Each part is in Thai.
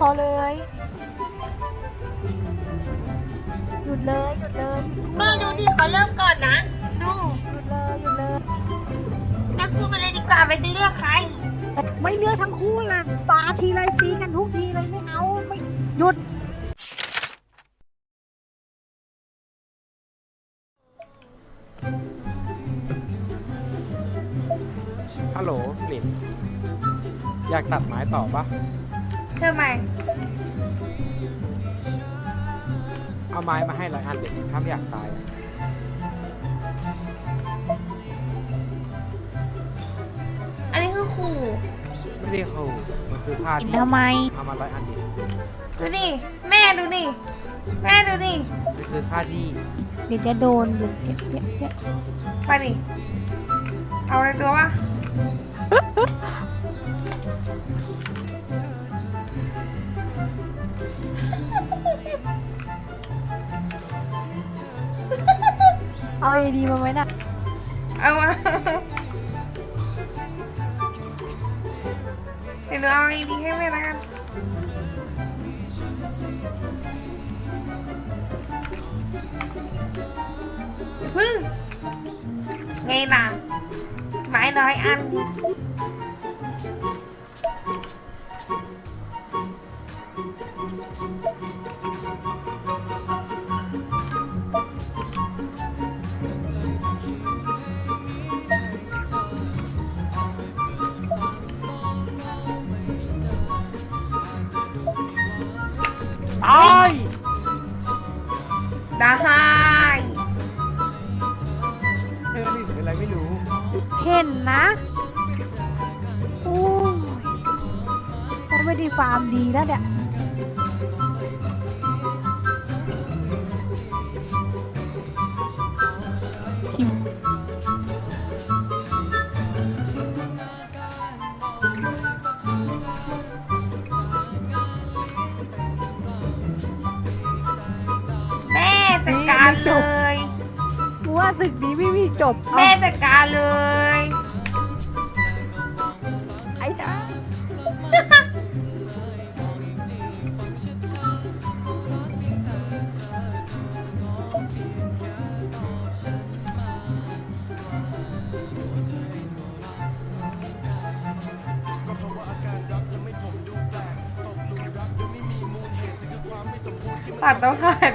พอเลย หยุดเลย หยุดเลยนี่ดูดิเขาเริ่มก่อนนะ ดูหยุดเลย หยุดเลย แม่พูดไปเลยดีกว่าไปจะเลือกใคร ไม่เลือกทั้งคู่ล่ะปาทีไรตีกันทุกทีเลยไม่เอาไม่หยุด ฮัลโหลหลินอยากตัดไม้ต่อปะ ทำไม เอาไม้มาให้ร้อยอันเด็กถ้าไม่อยากตายอะอันนี้คือขู่ไม่ได้เขามันคือค่ากินที่ทำไม เอามาร้อยอันเด็กดูดิแม่ดูดิแม่ดูดิมันคือค่าที่เดี๋ยวจะโดนเดี๋ยวเดี๋ยวเดี๋ยวเดี๋ยวไปดิเอาในตัววะ เอาไอดีมาไว้น่ะเอามาเดี๋ยวหนูเอาไอดีให้แม่ละกันอย่าพึ่งไงล่ะไม้น้อยอัน ตายได้เธอนี่เป็นอะไรไม่รู้ เห็นนะโอ้ยเขาไม่ได้ฟาร์มดีแล้วเนี่ย เลย กูว่าศึกนี้ไม่มีจบเอาแม่จัดการเลย ไอ้นะตัดต้องหาแฮร์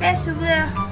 โท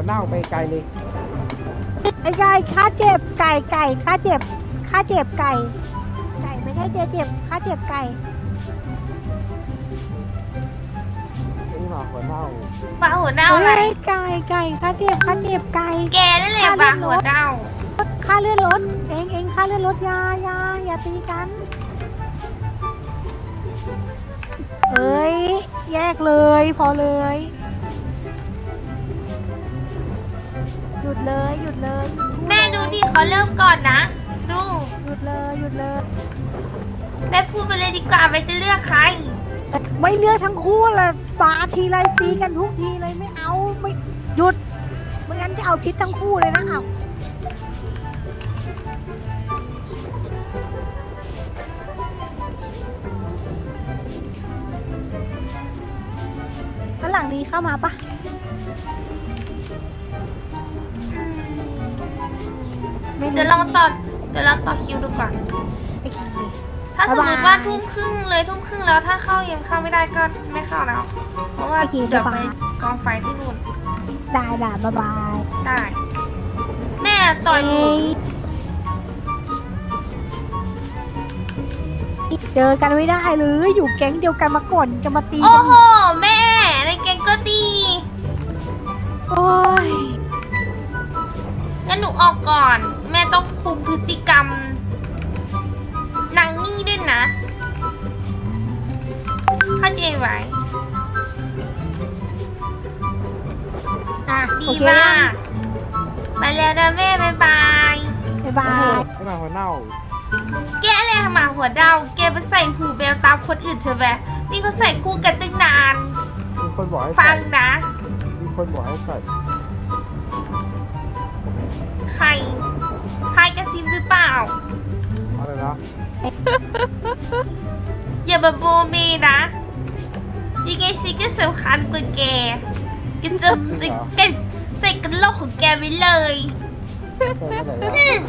มาหัวเน่าไปไกลเลยไอ้กายข้าเจ็บไก่ไก่ข้าเจ็บข้าเจ็บไก่ ไก่ไม่ใช่เจ็บเจ็บข้าเจ็บไก่ให้หมาหัวเน่าปลาหัวเน่าอะไรเฮ้ยไก่ไก่ข้าเจ็บข้าเจ็บไก่ แกนั่นแหละปลาหัวเน่า ค่าเลื่อนรถ เองเองค่าเลื่อนรถอยาอยาอย่าตีกันเอ้ย แยกเลย พอเลย ยุดเลยหยุดเลยหยุดพูแม่ดูดิเขาเริ่มก่อนนะ ดูหยุดเลยหยุดเลย แม่พูดไปเลยดีกว่าไปจะเลือกใคร ไม่เลือกทั้งคู่เลยปาทีไรตีกันทุกทีเลยไม่เอาไม่หยุดไม่งั้นจะเอาพิษทั้งคู่เลยนะเอาแล้วหลังนี้เข้ามาปะ เดี๋ยวลองต่อเดี๋ยวลองต่อคิวดูก่อน โอเค ถ้าสมมติบ๊ายบายว่าทุ่มครึ่งเลยทุ่มครึ่งแล้วถ้าเข้ายังเข้าไม่ได้ก็ไม่เข้าแล้ว เพราะว่าโอเคเดี๋ยวบ๊ายไปบาย กองไฟที่นู่นได้ได้บ๊ายบายได้ แม่ต่อยหนูเจอกันไม่ได้เลยอยู่แก๊งเดียวกันมาก่อนจะมาตีโอ้กันโห แม่ ในเกงก็ดีโอ้ยงั้นหนูออกก่อนแม่ ต้องคุมพฤติกรรม นางนี่ด้วยนะ เข้าใจไหมอะดีโอเคมากไปแล้วนะแม่บ๊ายบาย บ๊ายบาย ไม่มาหัวเน่าแกอะไรหมาหัวเดาแกไปใส่หูแบวตามคนอื่นเธอแบบนี่เขาใส่คู่กันตั้งนาน มีคนบอกให้ฟัใส่งนะ มีคนบอกให้ใส่ อย่ามาโบเมนะ ยังไงสิก็สำคัญกว่าแกแกจะจะแกใส่กระโหลกของแกไปเลยใส่เมื่อไหร่อะ